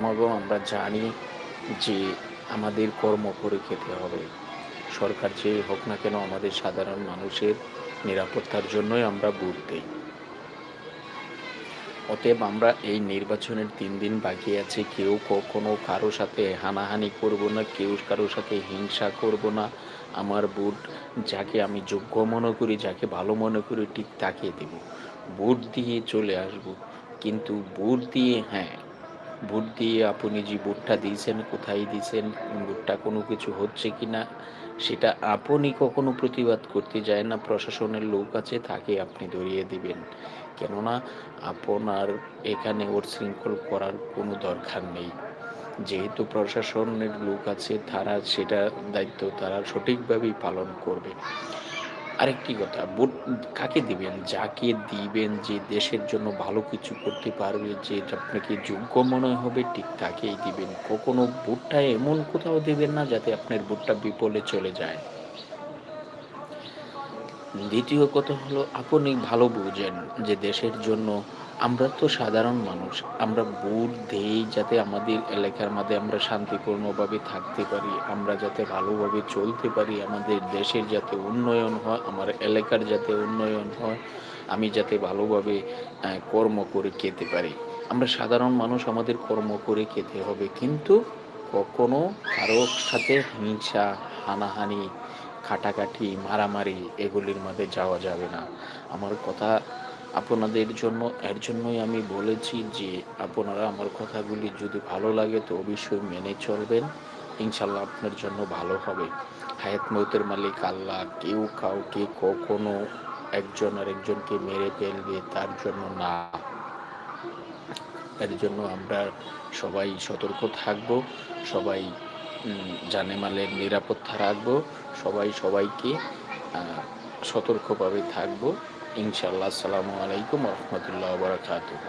আমাগো আমরা জানি যে আমাদের কর্ম করে খেতে হবে। সরকার যে হোক না কেন আমাদের সাধারণ মানুষের নিরাপত্তার জন্যই আমরা ভোট দিই। অতএব আমরা এই নির্বাচনের তিন দিন বাকি আছে, কেউ কখনো কারও সাথে হানাহানি করব না, কেউ কারও সাথে হিংসা করব না। আমার ভোট যাকে আমি যোগ্য মনে করি, যাকে ভালো মনে করি, ঠিক তাকে দেব। ভোট দিয়ে চলে আসব। কিন্তু ভোট দিয়ে হ্যাঁ ভোট দিয়ে আপনি যে ভোটটা দিয়েছেন, কোথায় দিয়েছেন, ভোটটা কোনো কিছু হচ্ছে কি না, সেটা আপনি কখনো প্রতিবাদ করতে যায় না, প্রশাসনের লোক আছে, তাকে আপনি ধরিয়ে দিবেন। কেননা আপনার এখানে ওর শৃঙ্খল করার কোনো দরকার নেই। যেহেতু প্রশাসনের লোক আছে, তারা সেটা দায়িত্ব তারা সঠিকভাবেই পালন করবে। আরেকটি কথা ভোট কাকে দিবেন? যাকে দিবেন যে দেশের জন্য ভালো কিছু করতে পারবে, যে আপনাকে যোগ্য মনে হবে, ঠিক তাকেই দিবেন। কখনো ভোটটা এমন কোথাও দেবেন না যাতে আপনার ভোটটা বিপলে চলে যায়। দ্বিতীয় কথা হলো, আপনি ভালো বুঝেন যে দেশের জন্য আমরা তো সাধারণ মানুষ, আমরা ভোট দেই যাতে আমাদের এলাকার মধ্যে আমরা শান্তিপূর্ণভাবে থাকতে পারি, আমরা যাতে ভালোভাবে চলতে পারি, আমাদের দেশের যাতে উন্নয়ন হয়, আমার এলাকার যাতে উন্নয়ন হয়, আমি যাতে ভালোভাবে কর্ম করে খেতে পারি। আমরা সাধারণ মানুষ, আমাদের কর্ম করে খেতে হবে, কিন্তু কখনো কারোর সাথে হিংসা, হানাহানি কাটাকাটি মারামারি এগুলির মধ্যে যাওয়া যাবে না। আমার কথা আপনাদের জন্য, এর জন্যই আমি বলেছি যে আপনারা আমার কথাগুলি যদি ভালো লাগে তো অবশ্যই মেনে চলবেন। ইনশাল্লাহ আপনার জন্য ভালো হবে। হায়াত মৌতের মালিক আল্লাহ কেউ কাউকে কখনো একজন আর একজনকে মেরে ফেলবে তার জন্য না। এর জন্য আমরা সবাই সতর্ক থাকব, সবাই জানেমালের নিরাপত্তা রাখব সবাই সবাইকে সতর্কভাবে থাকব। ইনশাল্লাহ আসসালামু আলাইকুম রহমতুল্লাহ বারাকাতুহ।